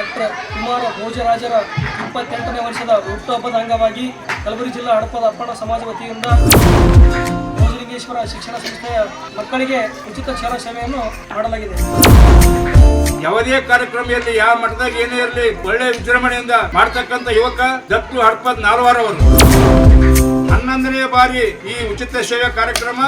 Doctor Kumara ಭೋಜರಾಜರ ಇಪ್ಪತ್ತೆಂಟನೇ ವರ್ಷದ ಹುಟ್ಟುಹಬ್ಬದ ಅಂಗವಾಗಿ ಕಲಬುರಗಿ ಜಿಲ್ಲಾ ಹಡಪದ ಅಪ್ಪಣ ಸಮಾಜ ವತಿಯಿಂದ ಭೋಜಲಿಂಗೇಶ್ವರ ಶಿಕ್ಷಣ ಸಂಸ್ಥೆಯ ಮಕ್ಕಳಿಗೆ ಉಚಿತ ಕ್ಷಣ ಸೇವೆಯನ್ನು ಮಾಡಲಾಗಿದೆ. ಯಾವುದೇ ಕಾರ್ಯಕ್ರಮ ಇರಲಿ ಯಾವ ಮಠದಾಗ ಏನೇ ಇರಲಿ ಒಳ್ಳೆ ವಿಜೃಂಭಣೆಯಿಂದ ಮಾಡ್ತಕ್ಕಂಥ ಯುವಕ ದತ್ತು ಹಡಪದ ನಾಲ್ವಾರವರು. ಹನ್ನೊಂದನೇ ಬಾರಿ ಈ ಉಚಿತ ಸೇವೆ ಕಾರ್ಯಕ್ರಮ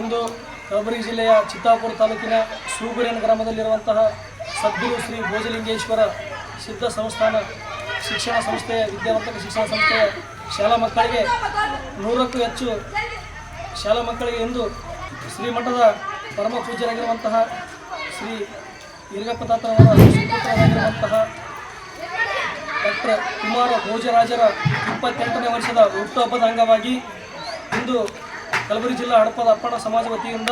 ಇಂದು ಕಲಬುರಗಿ ಜಿಲ್ಲೆಯ ಚಿತ್ತಾಪುರ ತಾಲೂಕಿನ ಸೂಗುರೇನ ಗ್ರಾಮದಲ್ಲಿರುವಂತಹ ಸದ್ಗುರು ಶ್ರೀ ಭೋಜಲಿಂಗೇಶ್ವರ ಸಿದ್ಧ ಸಂಸ್ಥಾನ ಶಿಕ್ಷಣ ಸಂಸ್ಥೆಯ ವಿದ್ಯಾವಂತಕ ಶಿಕ್ಷಣ ಸಂಸ್ಥೆಯ ಶಾಲಾ ಮಕ್ಕಳಿಗೆ ನೂರಕ್ಕೂ ಹೆಚ್ಚು ಶಾಲಾ ಮಕ್ಕಳಿಗೆ ಇಂದು ಶ್ರೀಮಠದ ಪರಮ ಪೂಜ್ಯರಾಗಿರುವಂತಹ ಶ್ರೀ ಇರ್ಗಪ್ಪ ತಾತನವರ ಸುಪುತ್ರರಾಗಿರುವಂತಹ ಡಾಕ್ಟರ್ ಕುಮಾರ ಭೋಜರಾಜರ ಇಪ್ಪತ್ತೆಂಟನೇ ವರ್ಷದ ಹುಟ್ಟುಹಬ್ಬದ ಅಂಗವಾಗಿ ಇಂದು ಕಲಬುರಗಿ ಜಿಲ್ಲಾ ಹಡಪದ ಅಪ್ಪಣ ಸಮಾಜ ವತಿಯಿಂದ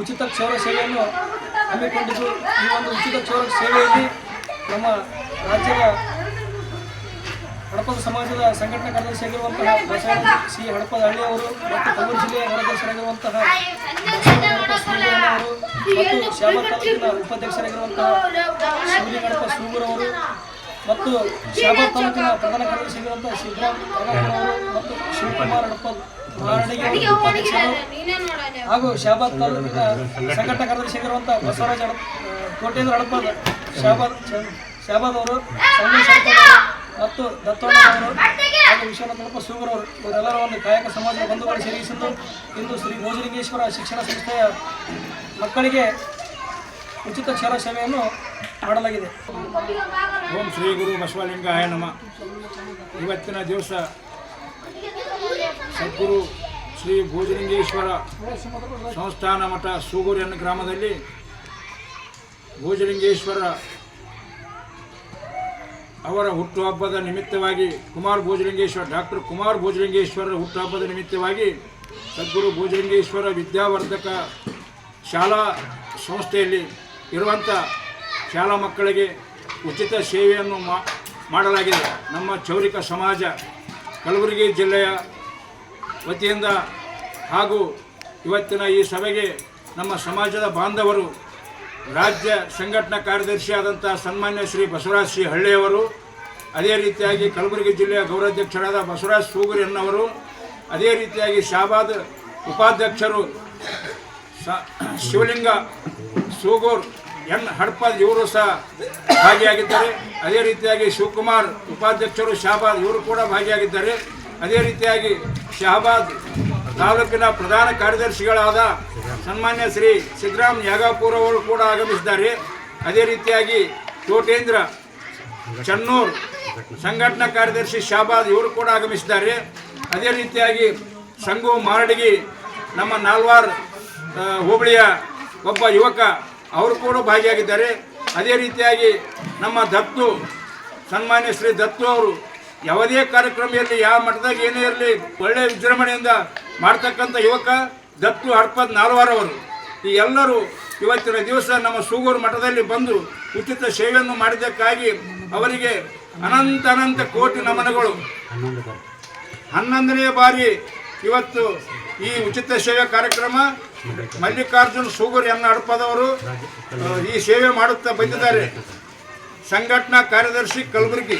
ಉಚಿತ ಕ್ಷೌರ ಸೇವೆಯನ್ನು ಹಮ್ಮಿಕೊಂಡಿದ್ದು. ಈ ಒಂದು ಉಚಿತ ಕ್ಷೌರ ಸೇವೆಯಲ್ಲಿ ನಮ್ಮ ರಾಜ್ಯದ ಹಡಪದ ಸಮಾಜದ ಸಂಘಟನಾ ಕಾರ್ಯದರ್ಶಿಯಾಗಿರುವಂತಹ ಬಸವರಾಜ ಸಿ ಹಡಪದ ಹಳ್ಳಿಯವರು ಮತ್ತು ಕಲಬುರಗಿ ಜಿಲ್ಲೆಯ ಕಾರ್ಯದರ್ಶಿಯಾಗಿರುವಂತಹ ಸೂಗೂರವರು ಮತ್ತು ಶ್ಯಾಮ ತಾಲೂಕಿನ ಉಪಾಧ್ಯಕ್ಷರಾಗಿರುವಂತಹ ಶಿವಲಿಂಗಪ್ಪ ಸೂಗೂರವರು ಮತ್ತು ಶಾಬಾದ್ ತಾಲೂಕಿನ ಪ್ರಧಾನ ಕಾರ್ಯದರ್ಶಿಯಾಗಿರುವಂತಹ ಸಿದ್ದರಾಮ್ ಅವರು ಮತ್ತು ಶಿವಕುಮಾರ್ ಹಡಪದ್ ಅವರು ಹಾಗೂ ಶಾಬಾದ್ ತಾಲೂಕಿನ ಸಂಘಟನಾ ಕಾರ್ಯದಲ್ಲಿ ಬಸವರಾಜ ಬಸವರಾಜ್ ಕೋಟೇಂದ್ರ ಹಡಪದ್ ಶಾಬಾದ್ ಶಹಬಾದ್ ಶಾಬಾದ್ ಅವರು ಮತ್ತು ದತ್ತೋಣ ಅವರು ಹಾಗೂ ವಿಶ್ವನಾಥ ಹಡಪ ಸೂಗರ್ ಅವರು ಇವರೆಲ್ಲರ ಒಂದು ಕಾಯಕ ಸಮಾಜದ ಬಂಧುಗಳು ಸೇರಿಸಿದ್ದು ಇಂದು ಶ್ರೀ ಭೋಜಲಿಂಗೇಶ್ವರ ಶಿಕ್ಷಣ ಸಂಸ್ಥೆಯ ಮಕ್ಕಳಿಗೆ ಉಚಿತ ಕ್ಷಾರ ಸೇವೆಯನ್ನು ಮಾಡಲಾಗಿದೆ. ಓಂ ಶ್ರೀ ಗುರು ಬಸವಲಿಂಗಾಯ ನಮ. ಇವತ್ತಿನ ದಿವಸ ಸದ್ಗುರು ಶ್ರೀ ಭೋಜಲಿಂಗೇಶ್ವರ ಸಂಸ್ಥಾನ ಮಠ ಸೂಗೂರಿನ ಗ್ರಾಮದಲ್ಲಿ ಭೋಜಲಿಂಗೇಶ್ವರ ಅವರ ಹುಟ್ಟುಹಬ್ಬದ ನಿಮಿತ್ತವಾಗಿ ಕುಮಾರ್ ಭೋಜಲಿಂಗೇಶ್ವರ ಡಾಕ್ಟರ್ ಕುಮಾರ್ ಭೋಜಲಿಂಗೇಶ್ವರರ ಹುಟ್ಟುಹಬ್ಬದ ನಿಮಿತ್ತವಾಗಿ ಸದ್ಗುರು ಭೋಜಲಿಂಗೇಶ್ವರ ವಿದ್ಯಾವರ್ಧಕ ಶಾಲಾ ಸಂಸ್ಥೆಯಲ್ಲಿ ಇರುವಂಥ ಶಾಲಾ ಮಕ್ಕಳಿಗೆ ಉಚಿತ ಸೇವೆಯನ್ನು ಮಾಡಲಾಗಿದೆ. ನಮ್ಮ ಚೌರಿಕ ಸಮಾಜ ಕಲಬುರಗಿ ಜಿಲ್ಲೆಯ ವತಿಯಿಂದ ಹಾಗೂ ಇವತ್ತಿನ ಈ ಸಭೆಗೆ ನಮ್ಮ ಸಮಾಜದ ಬಾಂಧವರು, ರಾಜ್ಯ ಸಂಘಟನಾ ಕಾರ್ಯದರ್ಶಿಯಾದಂಥ ಸನ್ಮಾನ್ಯ ಶ್ರೀ ಬಸವರಾಜ್ ಶ್ರೀ ಹಳ್ಳಿಯವರು, ಅದೇ ರೀತಿಯಾಗಿ ಕಲಬುರಗಿ ಜಿಲ್ಲೆಯ ಗೌರವಾಧ್ಯಕ್ಷರಾದ ಬಸವರಾಜ್ ಸೂಗರಿಯನ್ನವರು, ಅದೇ ರೀತಿಯಾಗಿ ಶಾಬಾದ್ ಉಪಾಧ್ಯಕ್ಷರು ಶಿವಲಿಂಗ ಸೂಗೂರ್ ಎನ್ ಹಡ್ಪದ್ ಇವರು ಸಹ ಭಾಗಿಯಾಗಿದ್ದಾರೆ. ಅದೇ ರೀತಿಯಾಗಿ ಶಿವಕುಮಾರ್ ಉಪಾಧ್ಯಕ್ಷರು ಶಾಬಾದ್ ಇವರು ಕೂಡ ಭಾಗಿಯಾಗಿದ್ದಾರೆ. ಅದೇ ರೀತಿಯಾಗಿ ಶಹಬಾದ್ ತಾಲೂಕಿನ ಪ್ರಧಾನ ಕಾರ್ಯದರ್ಶಿಗಳಾದ ಸನ್ಮಾನ್ಯ ಶ್ರೀ ಸಿದ್ದರಾಮ್ ಯಾಗಾಪುರ ಅವರು ಕೂಡ ಆಗಮಿಸಿದ್ದಾರೆ. ಅದೇ ರೀತಿಯಾಗಿ ಕೋಟೇಂದ್ರ ಚನ್ನೂರ್ ಸಂಘಟನಾ ಕಾರ್ಯದರ್ಶಿ ಶಹಬಾದ್ ಇವರು ಕೂಡ ಆಗಮಿಸಿದ್ದಾರೆ. ಅದೇ ರೀತಿಯಾಗಿ ಸಂಗು ಮಾರಡಿಗಿ ನಮ್ಮ ನಾಲ್ವಾರ್ ಹೋಬಳಿಯ ಒಬ್ಬ ಯುವಕ ಅವರು ಕೂಡ ಭಾಗಿಯಾಗಿದ್ದಾರೆ. ಅದೇ ರೀತಿಯಾಗಿ ನಮ್ಮ ದತ್ತು ಸನ್ಮಾನ್ಯ ಶ್ರೀ ದತ್ತು ಅವರು ಯಾವುದೇ ಕಾರ್ಯಕ್ರಮ ಇರಲಿ ಯಾವ ಮಠದಾಗ ಏನೇ ಇರಲಿ, ಒಳ್ಳೆ ವಿಜೃಂಭಣೆಯಿಂದ ಮಾಡ್ತಕ್ಕಂಥ ಯುವಕ ದತ್ತು ಹರ್ಪದ್ ನಾಲ್ವಾರವರು. ಈ ಎಲ್ಲರೂ ಇವತ್ತಿನ ದಿವಸ ನಮ್ಮ ಸೂಗೂರು ಮಠದಲ್ಲಿ ಬಂದು ಉಚಿತ ಸೇವೆಯನ್ನು ಮಾಡಿದ್ದಕ್ಕಾಗಿ ಅವರಿಗೆ ಅನಂತ ಅನಂತ ಕೋಟಿ ನಮನಗಳು. ಹನ್ನೊಂದನೇ ಬಾರಿ ಇವತ್ತು ಈ ಉಚಿತ ಸೇವೆ ಕಾರ್ಯಕ್ರಮ. ಮಲ್ಲಿಕಾರ್ಜುನ್ ಸೂಗೂರು ಎನ್ನ ಹಡಪದವರು ಈ ಸೇವೆ ಮಾಡುತ್ತಾ ಬಂದಿದ್ದಾರೆ. ಸಂಘಟನಾ ಕಾರ್ಯದರ್ಶಿ ಕಲಬುರಗಿ.